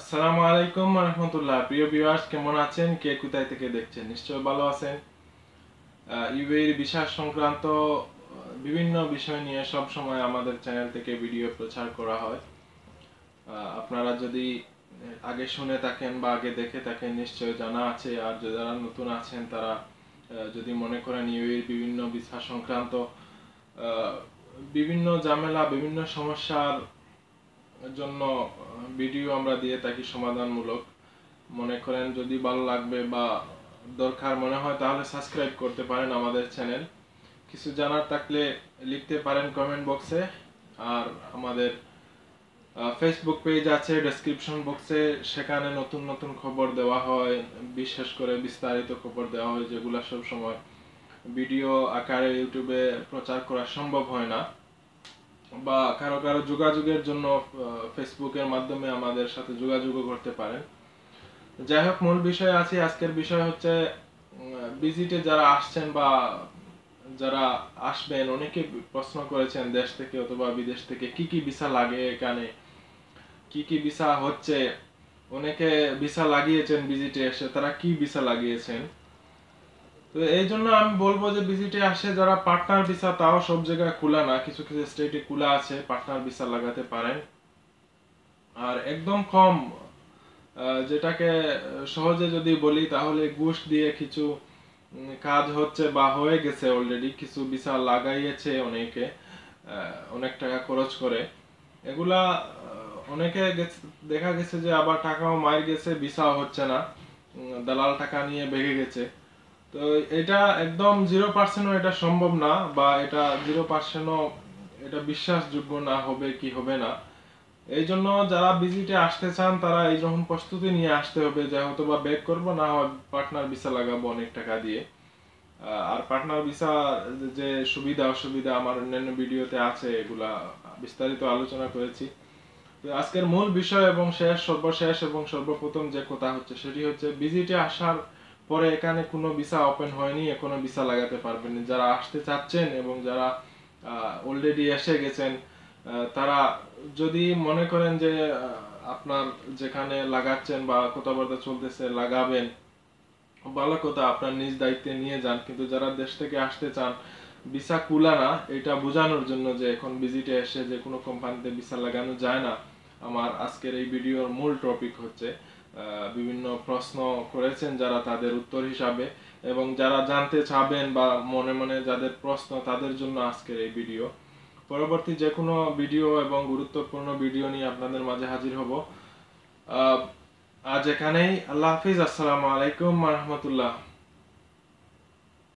আসসালামু আলাইকুম রহমতুল্লাহ। প্রিয় ভিউয়ার্স কেমন আছেন? কে কোথায় থেকে দেখছেন? নিশ্চয় ভালো আছেন? ইউএর বিষয় সংক্রান্ত বিভিন্ন বিষয় নিয়ে সব সময় আমাদের চ্যানেল থেকে ভিডিও প্রচার করা হয়। আপনারা যদি আগে শুনে থাকেন বা আগে দেখে থাকেন, নিশ্চয় জানা আছে। আর যারা নতুন আছেন, তারা যদি মনে করেন ইউএর বিভিন্ন বিষয় সংক্রান্ত বিভিন্ন ঝামেলা, বিভিন্ন সমস্যার জন্য ভিডিও আমরা দিয়ে থাকি সমাধানমূলক। মনে করেন যদি ভালো লাগবে বা দরকার মনে হয়, তাহলে সাবস্ক্রাইব করতে পারেন আমাদের চ্যানেল কিছু জানার থাকলে লিখতে পারেন কমেন্ট বক্সে আর আমাদের ফেসবুক পেজ আছে ডেসক্রিপশন বক্সে সেখানে নতুন নতুন খবর দেওয়া হয়, বিশেষ করে বিস্তারিত খবর দেওয়া হয়, যেগুলো সব সময় ভিডিও আকারে ইউটিউবে প্রচার করা সম্ভব হয় না। বা কারও কারও যোগাযোগের জন্য ফেসবুকের মাধ্যমে আমাদের সাথে যোগাযোগও করতে পারেন। যাই হোক, মূল বিষয় আছে, আজকের বিষয় হচ্ছে ভিজিটে যারা আসছেন বা যারা আসবেন, অনেকে প্রশ্ন করেছেন দেশ থেকে অথবা বিদেশ থেকে, কি কি ভিসা লাগে এখানে? কি কি ভিসা হচ্ছে? অনেকে ভিসা লাগিয়েছেন ভিজিটে এসে, তারা কি ভিসা লাগিয়েছেন? তো এই জন্য আমি বলব যে ভিজিটে আসে যারা পার্টনার ভিসা তাও সব জায়গায় খোলা না। কিছু কিছু স্টেটে খোলা আছে পার্টনার ভিসা লাগাতে পারেন। আর একদম কম যেটাকে সহজে যদি বলি, তাহলে ঘুষ দিয়ে কিছু কাজ হচ্ছে বা হয়ে গেছে অলরেডি কিছু ভিসা লাগাইয়েছে অনেকে অনেক টাকা খরচ করে। এগুলা অনেকে দেখা গেছে যে আবার টাকাও মার গেছে ভিসাও হচ্ছে না। দালাল টাকা নিয়ে বেগে গেছে। তো এটা একদম জিরো পার্সেন্টও এটা সম্ভব না, বা এটা জিরো পার্সেন্টও এটা বিশ্বাসযোগ্য না হবে কি হবে না। এই জন্য যারা ভিজিটে আসতে চান, তারা এই রকম প্রস্তুতি নিয়ে আসতে হবে যে হয়তো বা ব্যাক করব, না হয় পার্টনার ভিসা লাগাবো অনেক টাকা দিয়ে। আর পার্টনার ভিসা যে সুবিধা, অসুবিধা আমার অন্যান্য ভিডিওতে আছে, এগুলা বিস্তারিত আলোচনা করেছি। আজকের মূল বিষয় এবং শেষ, সর্বশেষ এবং সর্বপ্রথম যে কথা হচ্ছে, সেটি হচ্ছে ভিজিটে আসার পরে এখানে কোনো ভিসা ওপেন হয়নি, এখনও ভিসা লাগাতে পারবেন। যারা আসতে চাচ্ছেন এবং যারা অলরেডি এসে গেছেন তারা যদি মনে করেন যে আপনার যেখানে লাগাচ্ছেন বা কথাবার্তা চলতেছে, লাগাবেন, ভালো কথা, আপনার নিজ দায়িত্বে নিয়ে যান। কিন্তু যারা দেশ থেকে আসতে চান, ভিসা কুলা না, এটা বোঝানোর জন্য যে এখন ভিজিটে এসে যে কোনো কোম্পানিতে ভিসা লাগানো যায় না। আমার আজকের এই ভিডিওর মূল টপিক হচ্ছে বিভিন্ন প্রশ্ন করেছেন যারা তাদের উত্তর হিসাবে এবং যারা জানতে চাবেন বা মনে মনে যাদের প্রশ্ন তাদের জন্য আজকের এই ভিডিও। পরবর্তী যে কোনো ভিডিও এবং গুরুত্বপূর্ণ ভিডিও নিয়ে আপনাদের মাঝে হাজির হব। আজ এখানেই। আল্লাহ হাফিজ। আসসালামু আলাইকুম রহমতুল্লাহ।